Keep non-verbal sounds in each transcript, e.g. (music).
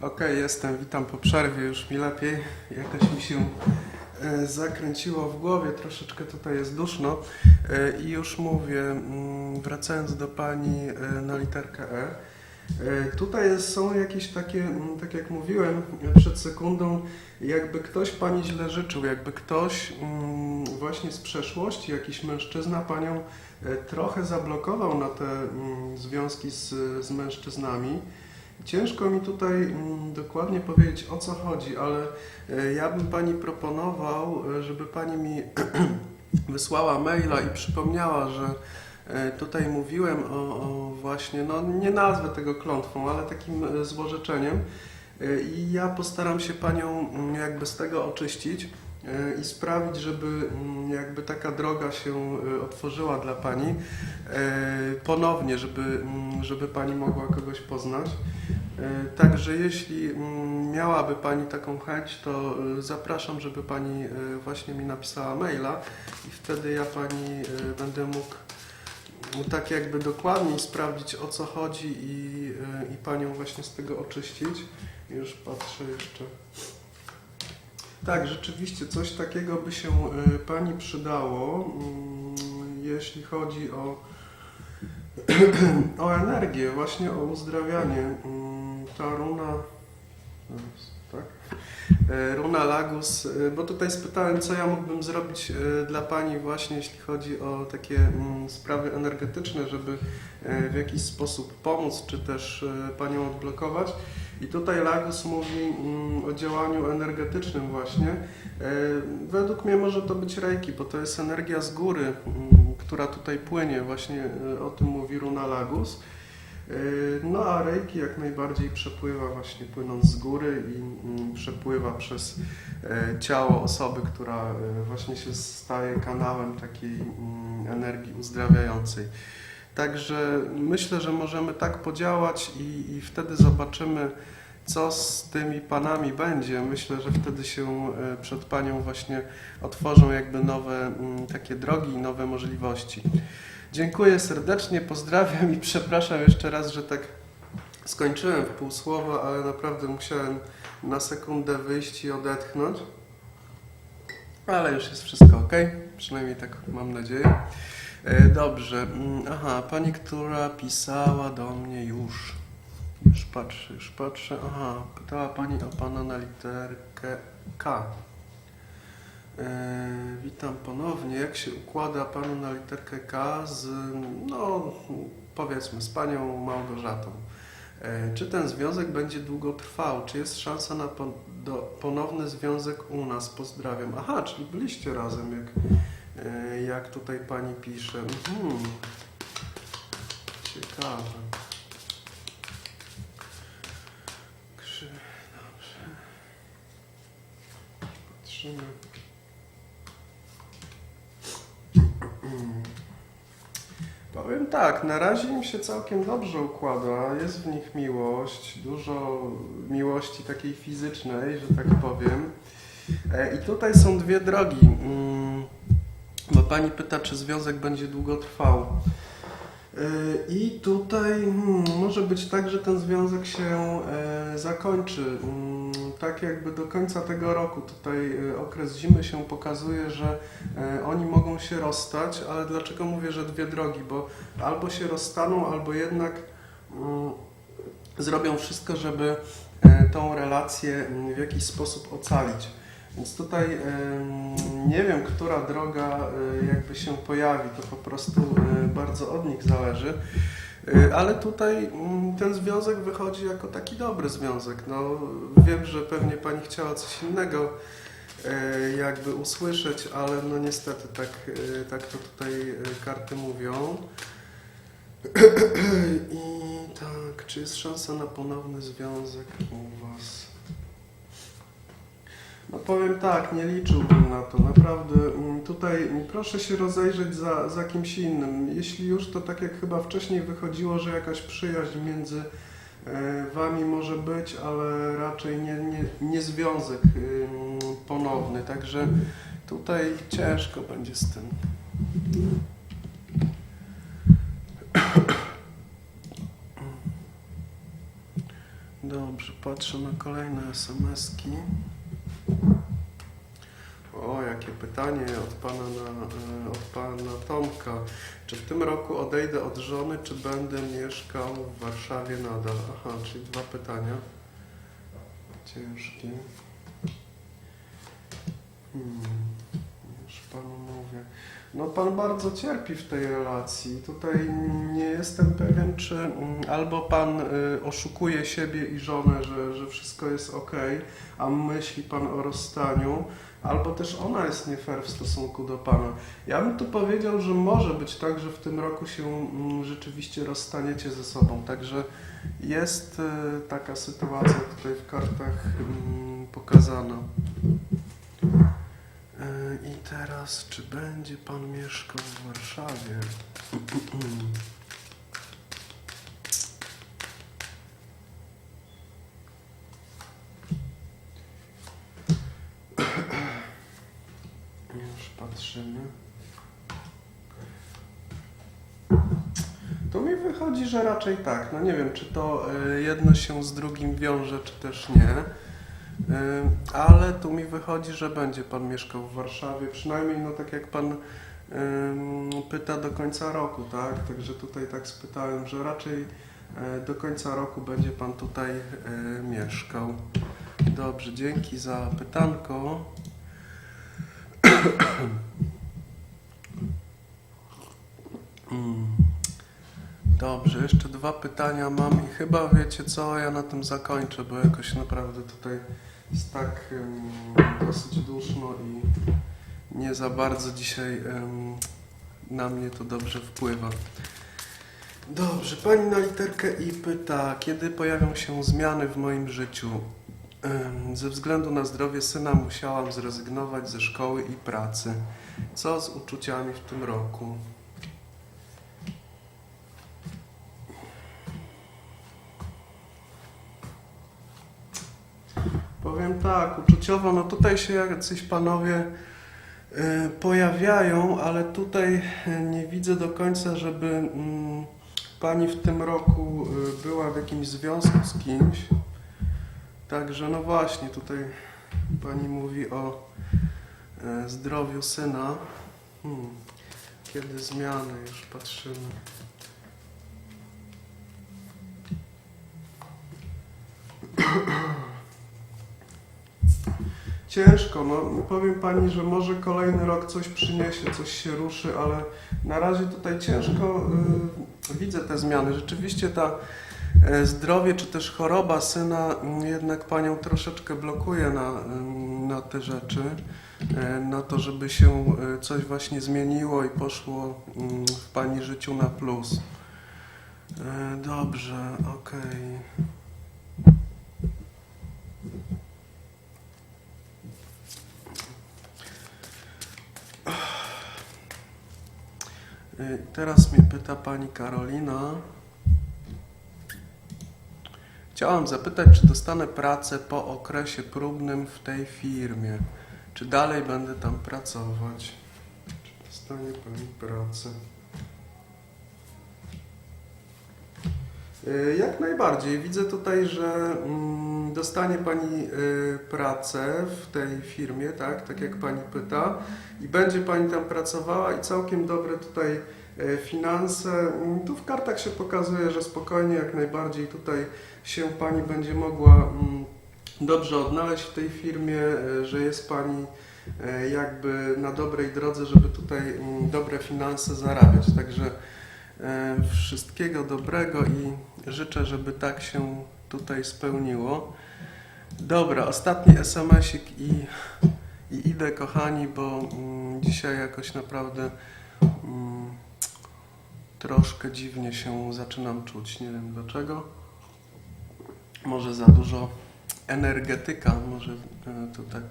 Okej, jestem, witam po przerwie, już mi lepiej. Jakoś mi się e, zakręciło w głowie, troszeczkę tutaj jest duszno. E, I już mówię, mm, wracając do Pani e, na literkę E. Tutaj są jakieś takie, mm, tak jak mówiłem przed sekundą, jakby ktoś Pani źle życzył, jakby ktoś mm, właśnie z przeszłości, jakiś mężczyzna Panią trochę zablokował na te związki z, z mężczyznami. Ciężko mi tutaj mm, dokładnie powiedzieć o co chodzi, ale e, ja bym Pani proponował, e, żeby Pani mi (clears throat) wysłała maila i przypomniała, że e, tutaj mówiłem o, o właśnie, no nie nazwę tego klątwą, ale takim złorzeczeniem. I ja postaram się Panią mm, jakby z tego oczyścić i sprawić, żeby mm, jakby taka droga się e, otworzyła dla Pani e, ponownie, żeby, mm, żeby Pani mogła kogoś poznać. E, Także jeśli mm, miałaby Pani taką chęć, to e, zapraszam, żeby Pani e, właśnie mi napisała maila i wtedy ja Pani e, będę mógł tak jakby dokładniej sprawdzić o co chodzi i, e, i Panią właśnie z tego oczyścić. Już patrzę jeszcze. Tak, rzeczywiście coś takiego by się e, Pani przydało, mm, jeśli chodzi o, (clears throat) o energię, właśnie o uzdrawianie. Mm, Ta runa, tak? E, Runa Lagus, e, bo tutaj spytałem, co ja mógłbym zrobić e, dla Pani właśnie, jeśli chodzi o takie mm, sprawy energetyczne, żeby w jakiś sposób pomóc, czy też Panią odblokować. I tutaj Lagus mówi mm, o działaniu energetycznym właśnie. E, Według mnie może to być Reiki, bo to jest energia z góry, mm, która tutaj płynie, właśnie e, o tym mówi Runa Lagus. E, No a Reiki jak najbardziej przepływa właśnie płynąc z góry i mm, przepływa przez ciało osoby, która właśnie się staje kanałem takiej energii uzdrawiającej. Także myślę, że możemy tak podziałać i, i wtedy zobaczymy, co z tymi panami będzie. Myślę, że wtedy się e, przed panią właśnie otworzą jakby nowe mm, takie drogi i nowe możliwości. Dziękuję serdecznie, pozdrawiam i przepraszam jeszcze raz, że tak skończyłem w pół słowa, ale naprawdę musiałem na sekundę wyjść i odetchnąć. Ale już jest wszystko ok, przynajmniej tak mam nadzieję. E, Dobrze, mm, aha, pani, która pisała do mnie już. Już patrzę, już patrzę. Aha, pytała pani o pana na literkę K. E, witam ponownie. Jak się układa panu na literkę K z, no, powiedzmy, z panią Małgorzatą? E, Czy ten związek będzie długo trwał? Czy jest szansa na pon- do, ponowny związek u nas? Pozdrawiam. Aha, czyli byliście razem, jak, jak tutaj pani pisze. Mhm. Ciekawe. Krzy... Dobrze. Patrzymy. Powiem tak, na razie im się całkiem dobrze układa, jest w nich miłość, dużo miłości takiej fizycznej, że tak powiem. E, I tutaj są dwie drogi, mm, bo pani pyta, czy związek będzie długo trwał. E, I tutaj hmm, może być tak, że ten związek się e, zakończy. Mm, Tak jakby do końca tego roku. Tutaj e, okres zimy się pokazuje, że oni mogą się rozstać, ale dlaczego mówię, że dwie drogi? Bo albo się rozstaną, albo jednak mm, zrobią wszystko, żeby tą relację mm, w jakiś sposób ocalić. Więc tutaj nie wiem, która droga e, jakby się pojawi, to po prostu e, bardzo od nich zależy. E, Ale tutaj mm, ten związek wychodzi jako taki dobry związek. No, wiem, że pewnie Pani chciała coś innego jakby usłyszeć, ale no niestety tak, tak to tutaj karty mówią. (clears throat) I tak, czy jest szansa na ponowny związek u Was? No powiem tak, nie liczyłbym na to, naprawdę. mm, Tutaj proszę się rozejrzeć za, za kimś innym. Jeśli już, to tak jak chyba wcześniej wychodziło, że jakaś przyjaźń między e, Wami może być, ale raczej nie, nie, nie związek ponowny. Także tutaj ciężko będzie z tym. Dobrze, patrzę na kolejne SMS-ki. O, jakie pytanie od pana, na, e, od pana Tomka. Czy w tym roku odejdę od żony, czy będę mieszkał w Warszawie nadal? Aha, czyli dwa pytania. Ciężkie. Hmm, już panu mówię. No pan bardzo cierpi w tej relacji. Tutaj nie jestem pewien, czy mm, albo pan y, oszukuje siebie i żonę, że, że wszystko jest ok, a myśli pan o rozstaniu, albo też ona jest nie fair w stosunku do pana. Ja bym tu powiedział, że może być tak, że w tym roku się mm, rzeczywiście rozstaniecie ze sobą. Także jest y, taka sytuacja tutaj w kartach mm, pokazana. I teraz, czy będzie pan mieszkał w Warszawie? Już patrzymy. To mi wychodzi, że raczej tak. No nie wiem, czy to y, jedno się z drugim wiąże, czy też nie. Ale tu mi wychodzi, że będzie pan mieszkał w Warszawie, przynajmniej no tak jak pan pyta do końca roku, tak? Także tutaj tak spytałem, że raczej e, do końca roku będzie pan tutaj e, mieszkał. Dobrze, dzięki za pytanko. (coughs) Mm. Dobrze, jeszcze dwa pytania mam i chyba wiecie co, ja na tym zakończę, bo jakoś naprawdę tutaj jest tak em, dosyć duszno i nie za bardzo dzisiaj em, na mnie to dobrze wpływa. Dobrze, pani na literkę I pyta, kiedy pojawią się zmiany w moim życiu? Em, Ze względu na zdrowie syna musiałam zrezygnować ze szkoły i pracy. Co z uczuciami w tym roku? Powiem tak, uczuciowo, no tutaj się jacyś panowie y, pojawiają, ale tutaj y, nie widzę do końca, żeby mm, pani w tym roku y, była w jakimś związku z kimś. Także no właśnie, tutaj pani mówi o zdrowiu syna. Hmm. Kiedy zmiany, już patrzymy. Ciężko, no powiem pani, że może kolejny rok coś przyniesie, coś się ruszy, ale na razie tutaj ciężko y, widzę te zmiany. Rzeczywiście ta e, zdrowie czy też choroba syna jednak panią troszeczkę blokuje na, ym, na te rzeczy, e, na to, żeby się e, coś właśnie zmieniło i poszło mm, w pani życiu na plus. E, Dobrze, okej. Y, Teraz mnie pyta pani Karolina. Chciałam zapytać, czy dostanę pracę po okresie próbnym w tej firmie. Czy dalej będę tam pracować? Czy dostanie pani pracę? Y, Jak najbardziej. Widzę tutaj, że mm, dostanie Pani y, pracę w tej firmie, tak, tak jak Pani pyta, i będzie Pani tam pracowała i całkiem dobre tutaj finanse. Mm, Tu w kartach się pokazuje, że spokojnie jak najbardziej tutaj się Pani będzie mogła mm, dobrze odnaleźć w tej firmie, y, że jest Pani y, jakby na dobrej drodze, żeby tutaj mm, dobre finanse zarabiać. Także E, Wszystkiego dobrego i życzę, żeby tak się tutaj spełniło. Dobra, ostatni SMS-ik i, i idę, kochani, bo dzisiaj jakoś naprawdę troszkę dziwnie się zaczynam czuć. Nie wiem dlaczego. Może za dużo energetyka, może e, to tak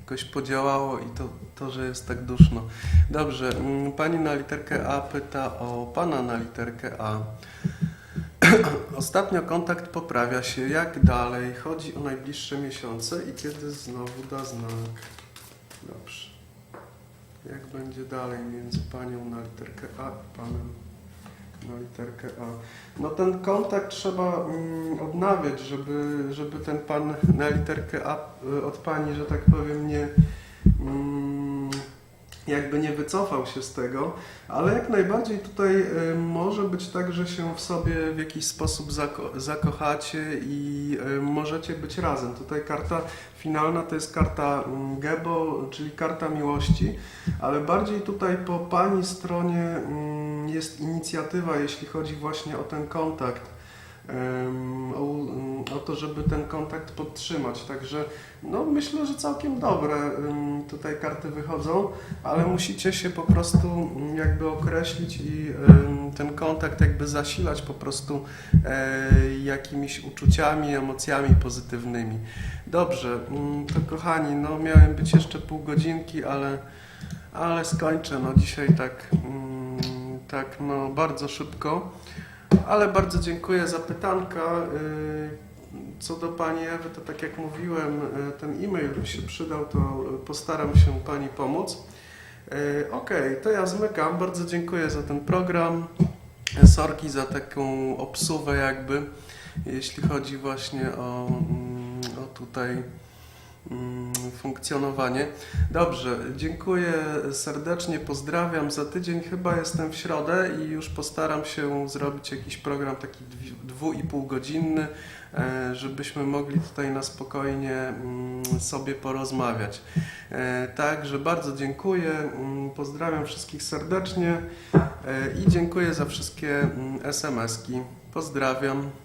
jakoś podziałało i to, to, że jest tak duszno. Dobrze, mm, pani na literkę A pyta o pana na literkę A. (clears throat) Ostatnio kontakt poprawia się. Jak dalej? Chodzi o najbliższe miesiące i kiedy znowu da znak. Dobrze. Jak będzie dalej między panią na literkę A i panem na literkę A. No ten kontakt trzeba mm, odnawiać, żeby, żeby ten pan na literkę A y, od pani, że tak powiem, nie mm, jakby nie wycofał się z tego, ale jak najbardziej tutaj y, może być tak, że się w sobie w jakiś sposób zako- zakochacie i y, możecie być razem. Tutaj karta finalna to jest karta mm, Gebo, czyli karta miłości, ale bardziej tutaj po pani stronie mm, jest inicjatywa, jeśli chodzi właśnie o ten kontakt. Em, O, to, żeby ten kontakt podtrzymać. Także no, myślę, że całkiem dobre tutaj karty wychodzą, ale musicie się po prostu mm, jakby określić i ten kontakt jakby zasilać po prostu e, jakimiś uczuciami, emocjami pozytywnymi. Dobrze, mm, to kochani, no miałem być jeszcze pół godzinki, ale, ale skończę. No dzisiaj tak, mm, tak no bardzo szybko, ale bardzo dziękuję za pytanka. Y, Co do Pani Ewy, to tak jak mówiłem, y, ten e-mail się przydał, to y, postaram się Pani pomóc. Okej, to ja zmykam. Bardzo dziękuję za ten program. Sorki za taką obsuwę jakby, jeśli chodzi właśnie o, mm, o tutaj funkcjonowanie. Dobrze, dziękuję serdecznie, pozdrawiam. Za tydzień chyba jestem w środę i już postaram się zrobić jakiś program taki dwu i pół godzinny, e, żebyśmy mogli tutaj na spokojnie mm, sobie porozmawiać. E, Także bardzo dziękuję, mm, pozdrawiam wszystkich serdecznie e, i dziękuję za wszystkie mm, SMS-ki. Pozdrawiam.